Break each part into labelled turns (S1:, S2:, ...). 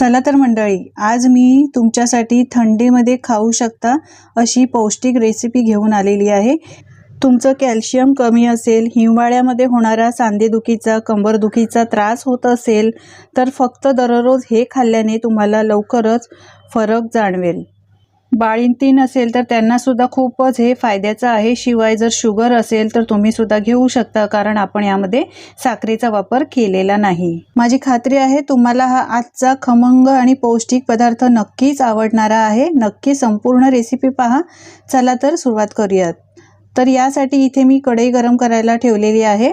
S1: चला तर मंडळी आज मी तुमच्यासाठी थंडीमध्ये खाऊ शकता अशी पौष्टिक रेसिपी घेऊन आलेली आहे. तुमचं कॅल्शियम कमी असेल हिवाळ्यामध्ये होणारा सांधेदुखीचा कंबरदुखीचा त्रास होत असेल तर फक्त दररोज हे खाल्ल्याने तुम्हाला लवकरच फरक जाणवेल. बाळिंतीन असेल तर त्यांनासुद्धा खूपच हे फायद्याचं आहे. शिवाय जर शुगर असेल तर तुम्ही सुद्धा घेऊ शकता कारण आपण यामध्ये साखरेचा वापर केलेला नाही. माझी खात्री आहे तुम्हाला हा आजचा खमंग आणि पौष्टिक पदार्थ नक्कीच आवडणारा आहे. नक्की संपूर्ण रेसिपी पहा. चला तर सुरुवात करूयात. तर यासाठी इथे मी कढई गरम करायला ठेवलेली आहे.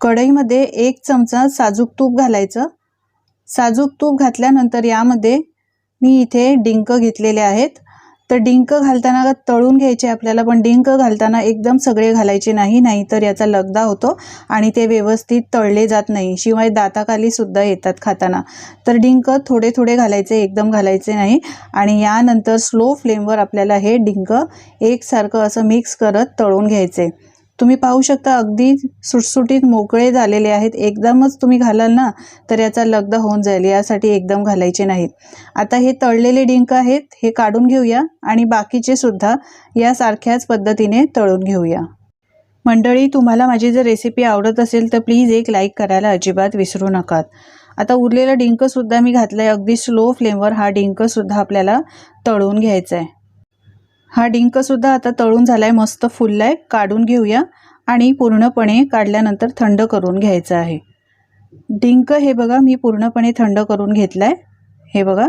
S1: कढईमध्ये एक चमचा साजूक तूप घालायचं. साजूक तूप घातल्यानंतर यामध्ये मी इथे डिंक घेतलेले आहेत. तर डिंक घालताना तळून घ्यायचे आपल्याला पण डिंक घालताना एकदम सगळे घालायचे नाही नाहीतर याचा लगदा होतो आणि ते व्यवस्थित तळले जात नाही. शिवाय दाताखाली सुद्धा येतात खाताना. तर डिंक थोडे थोडे घालायचे एकदम घालायचे नाही. आणि यानंतर स्लो फ्लेमवर आपल्याला हे डिंक एकसारखं असं मिक्स करत तळून घ्यायचे. तुम्ही पाहू शकता अगदी सुटसुटीत मोकळे झालेले आहेत. एकदमच तुम्ही घालाल ना तर याचा लगदा होऊन जाईल. यासाठी एकदम घालायचे नाहीत. आता हे तळलेले डिंक आहेत हे काढून घेऊया आणि बाकीचे सुद्धा यासारख्याच पद्धतीने तळून घेऊया. मंडळी तुम्हाला माझी जर रेसिपी आवडत असेल तर प्लीज एक लाईक करायला अजिबात विसरू नकात. आता उरलेला डिंकसुद्धा मी घातला आहे अगदी स्लो फ्लेमवर हा डिंकसुद्धा आपल्याला तळून घ्यायचा आहे हा डिंकसुद्धा आता तळून झाला आहे मस्त फुलला आहे काढून घेऊया आणि पूर्णपणे काढल्यानंतर थंड करून घ्यायचं आहे. डिंक हे बघा मी पूर्णपणे थंड करून घेतला आहे हे बघा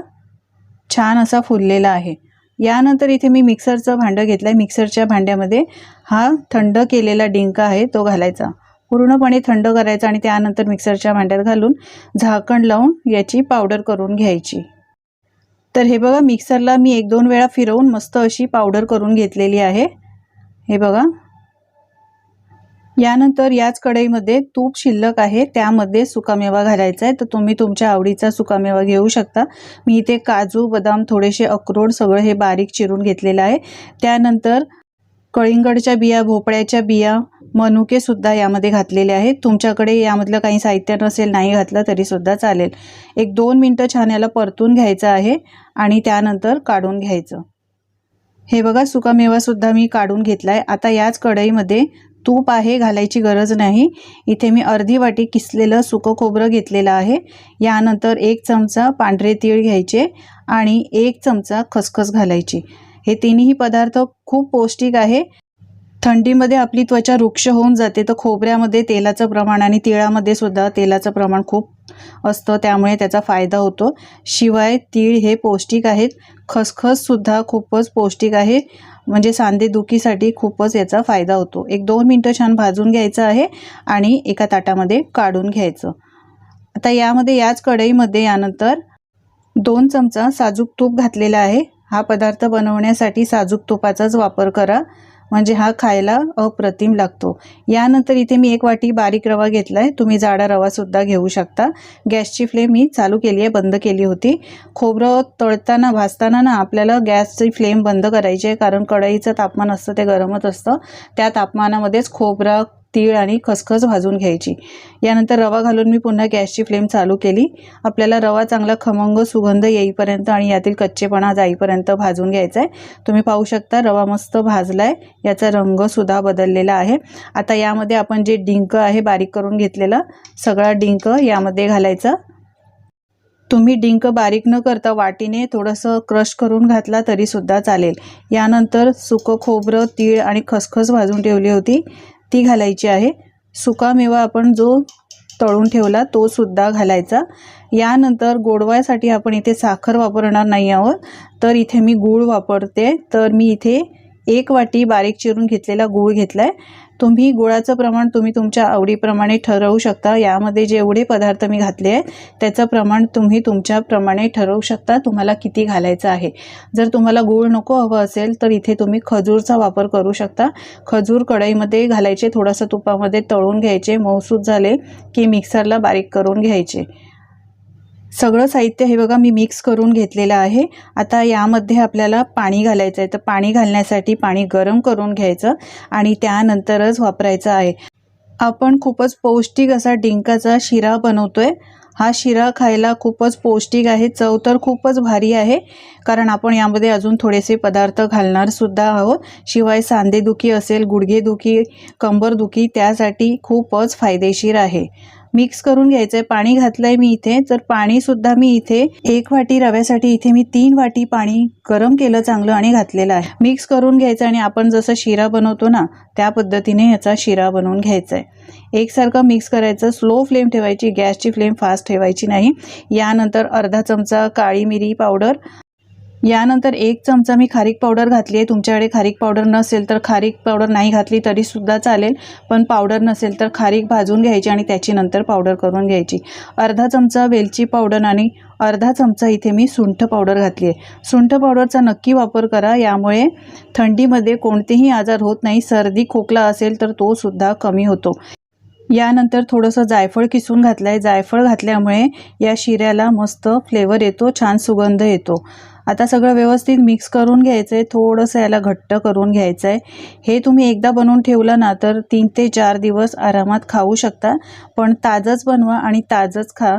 S1: छान असा फुललेला आहे. यानंतर इथे मी मिक्सरचं भांडं घेतलं आहे मिक्सरच्या भांड्यामध्ये हा थंड केलेला डिंक आहे तो घालायचा. पूर्णपणे थंड करायचा आणि त्यानंतर मिक्सरच्या भांड्यात घालून झाकण लावून याची पावडर करून घ्यायची. तर हे बघा मिक्सरला मी एक दोन वेळा फिरवून मस्त अशी पावडर करून घेतलेली आहे. हे बघा. यानंतर याच कढईमध्ये तूप शिल्लक आहे त्यामध्ये सुकामेवा घालायचा आहे. तर तुम्ही तुमच्या आवडीचा सुकामेवा घेऊ शकता. मी इथे काजू बदाम थोडेसे अक्रोड सगळं हे बारीक चिरून घेतलेलं आहे. त्यानंतर कळिंगडच्या बिया भोपळ्याच्या बिया मनुकेसुद्धा यामध्ये घातलेले आहेत. तुमच्याकडे यामधलं काही साहित्य नसेल नाही घातलं तरीसुद्धा चालेल. एक दोन मिनटं छान याला परतून घ्यायचं आहे आणि त्यानंतर काढून घ्यायचं. हे बघा सुकामेवासुद्धा मी काढून घेतला आहे आता याच कढईमध्ये तूप आहे घालायची गरज नाही. इथे मी अर्धी वाटी किसलेलं सुकं खोबरं घेतलेलं आहे. यानंतर एक चमचा पांढरे तीळ घ्यायचे आणि एक चमचा खसखस घालायची. हे तिन्ही पदार्थ खूप पौष्टिक आहे. थंडीमध्ये आपली त्वचा वृक्ष होऊन जाते तर खोबऱ्यामध्ये तेलाचं प्रमाण आणि तिळामध्ये सुद्धा तेलाचं प्रमाण खूप असतं त्यामुळे त्याचा फायदा होतो. शिवाय तीळ हे पौष्टिक आहेत. खसखससुद्धा खूपच पौष्टिक आहे. म्हणजे सांधेदुखीसाठी खूपच याचा फायदा होतो. एक दोन मिनटं छान भाजून घ्यायचं आहे आणि एका ताटामध्ये काढून घ्यायचं. आता यामध्ये याच कढईमध्ये यानंतर दोन चमचा साजूक तूप घातलेला आहे. हा पदार्थ बनवण्यासाठी साजूक तुपाचाच वापर करा. म्हणजे हा खायला अप्रतिम लागतो. यानंतर इथे मी एक वाटी बारीक रवा घेतला आहे तुम्ही जाडा रवासुद्धा घेऊ शकता. गॅसची फ्लेम मी चालू केली आहे बंद केली होती. खोबरं तळताना भाजताना ना आपल्याला गॅसची फ्लेम बंद करायची आहे कारण कढईचं तापमान असतं ते गरमच असतं. त्या तापमानामध्येच खोबरं तीळ आणि खसखस भाजून घ्यायची. यानंतर रवा घालून मी पुन्हा गॅसची फ्लेम चालू केली. आपल्याला रवा चांगला खमंग सुगंध येईपर्यंत आणि यातील कच्चेपणा जाईपर्यंत भाजून घ्यायचा आहे तुम्ही पाहू शकता रवा मस्त भाजला आहे याचा रंगसुद्धा बदललेला आहे. आता यामध्ये आपण जे डिंक आहे बारीक करून घेतलेलं सगळा डिंक यामध्ये घालायचा. तुम्ही डिंक बारीक न करता वाटीने थोडंसं क्रश करून घातला तरीसुद्धा चालेल. यानंतर सुकं खोबरं तीळ आणि खसखस भाजून ठेवली होती. ती घालायची आहे. सुका मेवा आपण जो तळून ठेवला तो सुद्धा घालायचा. यानंतर गोडव्यासाठी आपण इथे साखर वापरणार नाही आहोत. तर इथे मी गूळ वापरते. तर मी इथे एक वाटी बारीक चिरून घेतलेला गूळ घेतला आहे तुम्ही गुळाचं प्रमाण तुम्ही तुमच्या आवडीप्रमाणे ठरवू शकता. यामध्ये जेवढे पदार्थ मी घातले आहे त्याचं प्रमाण तुम्ही तुमच्याप्रमाणे ठरवू शकता. तुम्हाला किती घालायचं आहे. जर तुम्हाला गूळ नको हवं असेल तर इथे तुम्ही खजूरचा वापर करू शकता. खजूर कढईमध्ये घालायचे थोडंसं तुपामध्ये तळून घ्यायचे. मऊसूद झाले की मिक्सरला बारीक करून घ्यायचे. सगळं साहित्य हे बघा मी मिक्स करून घेतलेलं आहे. आता यामध्ये आपल्याला पाणी घालायचं आहे. तर पाणी घालण्यासाठी पाणी गरम करून घ्यायचं आणि त्यानंतरच वापरायचं आहे. आपण खूपच पौष्टिक असा डिंकाचा शिरा बनवतो आहे हा शिरा खायला खूपच पौष्टिक आहे. चव तर खूपच भारी आहे. कारण आपण यामध्ये अजून थोडेसे पदार्थ घालणार सुद्धा आहोत. शिवाय सांधेदुखी असेल गुडघेदुखी कंबरदुखी त्यासाठी खूपच फायदेशीर आहे. मिक्स करून घ्यायचं आहे पाणी घातलं आहे मी इथे. तर पाणीसुद्धा मी इथे एक वाटी रव्यासाठी इथे मी तीन वाटी पाणी गरम केलं चांगलं आणि घातलेलं आहे. मिक्स करून घ्यायचं आणि आपण जसं शिरा बनवतो ना त्या पद्धतीने ह्याचा शिरा बनवून घ्यायचा आहे एकसारखं मिक्स करायचं. स्लो फ्लेम ठेवायची. गॅसची फ्लेम फास्ट ठेवायची नाही. यानंतर अर्धा चमचा काळी मिरी पावडर यानंतर एक चमचा मी खारीक पावडर घातली आहे. तुमच्याकडे खारीक पावडर नसेल तर खारीक पावडर नाही घातली तरीसुद्धा चालेल. पण पावडर नसेल तर खारीक भाजून घ्यायची आणि त्याची नंतर पावडर करून घ्यायची. अर्धा चमचा वेलची पावडर आणि अर्धा चमचा इथे मी सुंठ पावडर घातली आहे. सुंठ पावडरचा नक्की वापर करा. यामुळे थंडीमध्ये कोणतेही आजार होत नाही. सर्दी खोकला असेल तर तो सुद्धा कमी होतो. यानंतर थोडंसं जायफळ किसून घातलं आहे जायफळ घातल्यामुळे या शिऱ्याला मस्त फ्लेवर येतो. छान सुगंध येतो. आता सगळं व्यवस्थित मिक्स करून घ्यायचं आहे थोडंसं याला घट्ट करून घ्यायचं आहे हे तुम्ही एकदा बनवून ठेवलं ना तर तीन ते चार दिवस आरामात खाऊ शकता. पण ताजंच बनवा आणि ताजंच खा.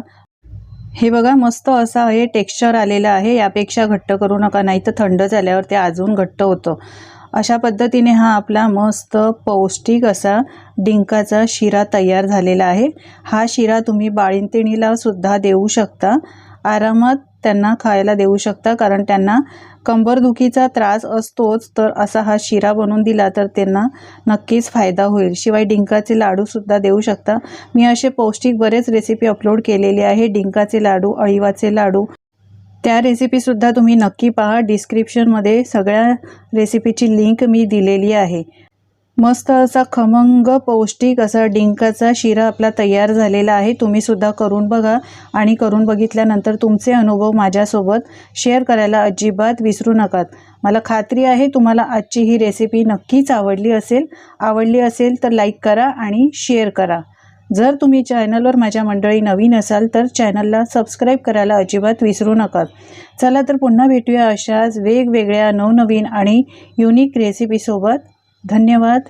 S1: हे बघा मस्त असं हे टेक्स्चर आलेलं आहे. यापेक्षा घट्ट करू नका नाही तर थंड झाल्यावर ते अजून घट्ट होतं. अशा पद्धतीने हा आपला मस्त पौष्टिक असा डिंकाचा शिरा तयार झालेला आहे. हा शिरा तुम्ही बाळिंतिणीला सुद्धा देऊ शकता. आरामात त्यांना खायला देऊ शकता कारण त्यांना कंबरदुखीचा त्रास असतोच. तर असा हा शिरा बनवून दिला तर त्यांना नक्कीच फायदा होईल. शिवाय डिंकाचे लाडूसुद्धा देऊ शकता. मी असे पौष्टिक बरेच रेसिपी अपलोड केलेले आहे. डिंकाचे लाडू अळीवाचे लाडू. त्या रेसिपीसुद्धा तुम्ही नक्की पहा. डिस्क्रिप्शनमध्ये सगळ्या रेसिपीची लिंक मी दिलेली आहे. मस्त असा खमंग पौष्टिक असा डिंकाचा शिरा आपला तयार झालेला आहे. तुम्ही सुद्धा करून बघा आणि करून बघितल्यानंतर तुमचे अनुभव माझ्यासोबत शेअर करायला अजिबात विसरू नकात. मला खात्री आहे तुम्हाला आजची ही रेसिपी नक्कीच आवडली असेल. आवडली असेल तर लाईक करा आणि शेअर करा. जर तुम्ही चॅनलवर माझ्या मंडळी नवीन असाल तर चॅनलला सबस्क्राईब करायला अजिबात विसरू नका चला तर पुन्हा भेटूया अशाच वेगवेगळ्या नवनवीन आणि युनिक रेसिपीसोबत धन्यवाद.